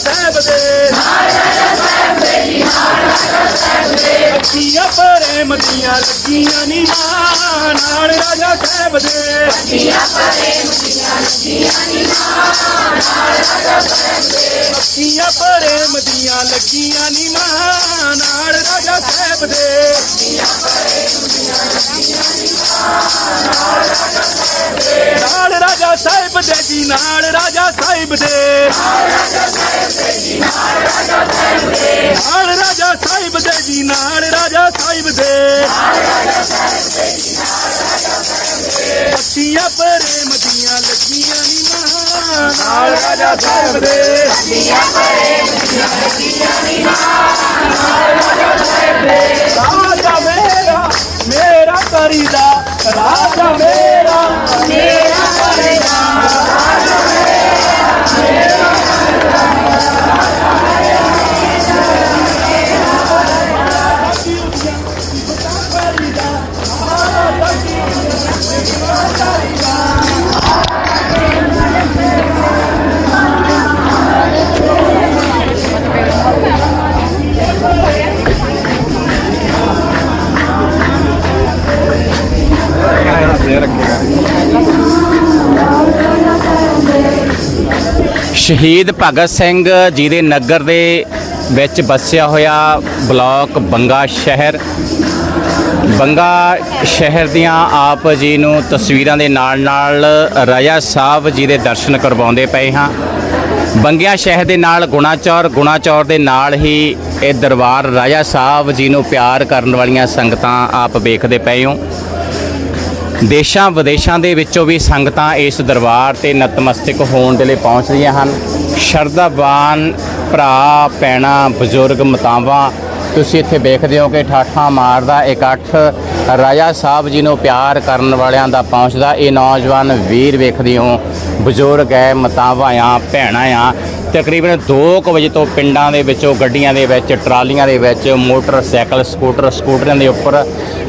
ਸਾਹਿਬ ਦੇ ਅੱਖੀਆਂ ਪ੍ਰੇਮ ਦੀਆਂ ਲੱਗੀਆਂ ਨੀ ਮਾਂ ਨਾਲ ਰਾਜਾ ਸਾਹਿਬ ਦੇ ਅੱਖੀਆਂ ਪ੍ਰੇਮ ਦੀਆਂ ਲੱਗੀਆਂ ਨੀ ਮਾਂ ਨਾਲ ਰਾਜਾ ਸਾਹਿਬ ਦੇ ਨਾਲ ਰਾਜਾ ਸਾਹਿਬ ਦੇ ਜੀ ਨਾਲ ਰਾਜਾ ਸਾਹਿਬ ਦੇ ਨਾਲ ਰਾਜਾ ਸਾਹਿਬ ਨਾਲ ਰਾਜਾ ਸਾਹਿਬ ਦੇ ਰਾਜਾ ਮੇਰਾ ਮੇਰਾ ਕਰੀਦਾ ਸ਼ਹੀਦ ਭਗਤ ਸਿੰਘ ਜੀ ਦੇ ਨਗਰ ਦੇ ਵਿੱਚ ਵਸਿਆ ਹੋਇਆ ਬਲਾਕ ਬੰਗਾ ਸ਼ਹਿਰ। ਬੰਗਾ ਸ਼ਹਿਰ ਦੀਆਂ ਆਪ ਜੀ ਨੂੰ ਤਸਵੀਰਾਂ ਦੇ ਨਾਲ ਨਾਲ ਰਾਜਾ ਸਾਹਿਬ ਜੀ ਦੇ ਦਰਸ਼ਨ ਕਰਵਾਉਂਦੇ ਪਏ ਹਾਂ। ਬੰਗਿਆ ਸ਼ਹਿਰ ਦੇ ਨਾਲ ਗੁਣਾਚੌਰ ਗੁਣਾਚੌਰ ਦੇ ਨਾਲ ਹੀ ਇਹ ਦਰਬਾਰ ਰਾਜਾ ਸਾਹਿਬ ਜੀ ਨੂੰ ਪਿਆਰ ਕਰਨ ਵਾਲੀਆਂ ਸੰਗਤਾਂ ਆਪ ਵੇਖਦੇ ਪਏ ਹੋ। ਦੇਸ਼ਾਂ ਵਿਦੇਸ਼ਾਂ ਦੇ ਵਿੱਚੋਂ ਵੀ ਸੰਗਤਾਂ ਇਸ ਦਰਬਾਰ ਤੇ ਨਤਮਸਤਕ ਹੋਣ ਦੇ ਲਈ ਪਹੁੰਚਦੀਆਂ ਹਨ। ਸ਼ਰਧਾਵਾਨ ਭਰਾ ਪੈਣਾ ਬਜ਼ੁਰਗ, ਮਤਾਵਾਂ, ਤੁਸੀਂ ਇੱਥੇ ਵੇਖਦੇ ਹੋ ਕਿ ਠਾਠਾਂ ਮਾਰਦਾ ਇਕੱਠ ਰਾਜਾ ਸਾਹਿਬ ਜੀ ਨੂੰ ਪਿਆਰ ਕਰਨ ਵਾਲਿਆਂ ਦਾ ਪਹੁੰਚਦਾ। ਇਹ ਨੌਜਵਾਨ ਵੀਰ ਵੇਖਦੇ ਹੋ। ਬਜ਼ੁਰਗ ਹੈ, ਮਤਾਵਾਂ ਆ, ਭੈਣਾਂ ਆ। ਤਕਰੀਬਨ 2 ਵਜੇ ਤੋਂ ਪਿੰਡਾਂ ਦੇ ਵਿੱਚੋਂ ਗੱਡੀਆਂ ਦੇ ਵਿੱਚ, ਟਰਾਲੀਆਂ ਦੇ ਵਿੱਚ, ਮੋਟਰਸਾਈਕਲ, ਸਕੂਟਰ ਸਕੂਟਰਾਂ ਦੇ ਉੱਪਰ,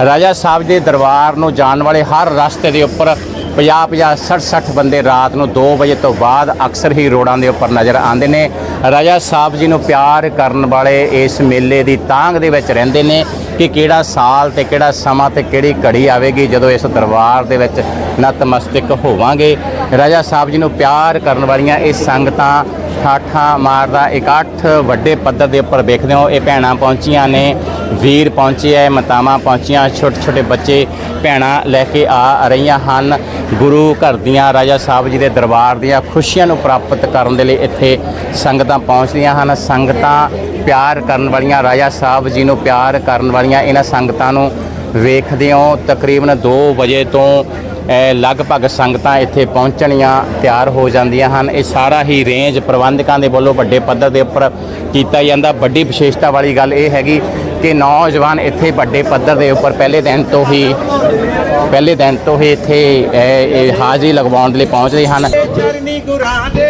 ਰਾਜਾ ਸਾਹਿਬ ਦੇ ਦਰਬਾਰ ਨੂੰ ਜਾਣ ਵਾਲੇ ਹਰ ਰਸਤੇ ਦੇ ਉੱਪਰ 50 50 60 60 ਬੰਦੇ ਰਾਤ ਨੂੰ 2 ਵਜੇ ਤੋਂ ਬਾਅਦ ਅਕਸਰ ਹੀ ਰੋਡਾਂ ਦੇ ਉੱਪਰ ਨਜ਼ਰ ਆਉਂਦੇ ਨੇ। ਰਾਜਾ ਸਾਹਿਬ ਜੀ ਨੂੰ ਪਿਆਰ ਕਰਨ ਵਾਲੇ ਇਸ ਮੇਲੇ ਦੀ ਤਾਂਗ ਦੇ ਵਿੱਚ ਰਹਿੰਦੇ ਨੇ ਕਿ ਕਿਹੜਾ ਸਾਲ ਤੇ ਕਿਹੜਾ ਸਮਾਂ ਤੇ ਕਿਹੜੀ ਘੜੀ ਆਵੇਗੀ ਜਦੋਂ ਇਸ ਦਰਬਾਰ ਦੇ ਵਿੱਚ ਨਤਮਸਤਕ ਹੋਵਾਂਗੇ। ਰਾਜਾ ਸਾਹਿਬ ਜੀ ਨੂੰ ਪਿਆਰ ਕਰਨ ਵਾਲੀਆਂ ਇਹ ਸੰਗਤਾਂ ਠਾਠਾਂ ਮਾਰਦਾ ਇਕੱਠ ਵੱਡੇ ਪੱਧਰ ਦੇ ਉੱਪਰ ਵੇਖਦੇ ਹੋ, ਇਹ ਭੈਣਾਂ ਪਹੁੰਚੀਆਂ ਨੇ, ਵੀਰ ਪਹੁੰਚੇ ਐ ਮਾਤਾਵਾਂ ਪਹੁੰਚੀਆਂ ਛੋਟੇ ਛੋਟੇ ਬੱਚੇ, ਭੈਣਾਂ ਲੈ ਕੇ ਆ ਰਹੀਆਂ ਹਨ। ਗੁਰੂ ਘਰ ਦੀਆਂ, ਰਾਜਾ ਸਾਹਿਬ ਜੀ ਦੇ ਦਰਬਾਰ ਦੀਆਂ ਖੁਸ਼ੀਆਂ ਨੂੰ ਪ੍ਰਾਪਤ ਕਰਨ ਦੇ ਲਈ ਇੱਥੇ ਸੰਗਤਾਂ ਪਹੁੰਚਦੀਆਂ ਹਨ। ਸੰਗਤਾਂ ਪਿਆਰ ਕਰਨ ਵਾਲੀਆਂ, ਰਾਜਾ ਸਾਹਿਬ ਜੀ ਨੂੰ ਪਿਆਰ ਕਰਨ ਵਾਲੀਆਂ, ਇਹਨਾਂ ਸੰਗਤਾਂ ਨੂੰ ਵੇਖਦੇ ਹੋ, ਤਕਰੀਬਨ 2 ਵਜੇ ਤੋਂ ਲਗਭਗ ਸੰਗਤਾਂ ਇੱਥੇ ਪਹੁੰਚਣੀਆਂ ਤਿਆਰ ਹੋ ਜਾਂਦੀਆਂ ਹਨ। ਇਹ ਸਾਰਾ ਹੀ ਰੇਂਜ ਪ੍ਰਬੰਧਕਾਂ ਦੇ ਵੱਲੋਂ ਵੱਡੇ ਪੱਧਰ ਦੇ ਉੱਪਰ ਕੀਤਾ ਜਾਂਦਾ। ਵੱਡੀ ਵਿਸ਼ੇਸ਼ਤਾ ਵਾਲੀ ਗੱਲ ਇਹ ਹੈਗੀ ਕਿ ਨੌਜਵਾਨ ਇੱਥੇ ਵੱਡੇ ਪੱਧਰ ਦੇ ਉੱਪਰ ਪਹਿਲੇ ਦਿਨ ਤੋਂ ਹੀ, ਪਹਿਲੇ ਦਿਨ ਤੋਂ ਹੀ ਇੱਥੇ ਹਾਜ਼ਰੀ ਲਗਵਾਉਣ ਦੇ ਲਈ ਪਹੁੰਚਦੇ ਹਨ। ਗੁਰਾਂ ਦੇ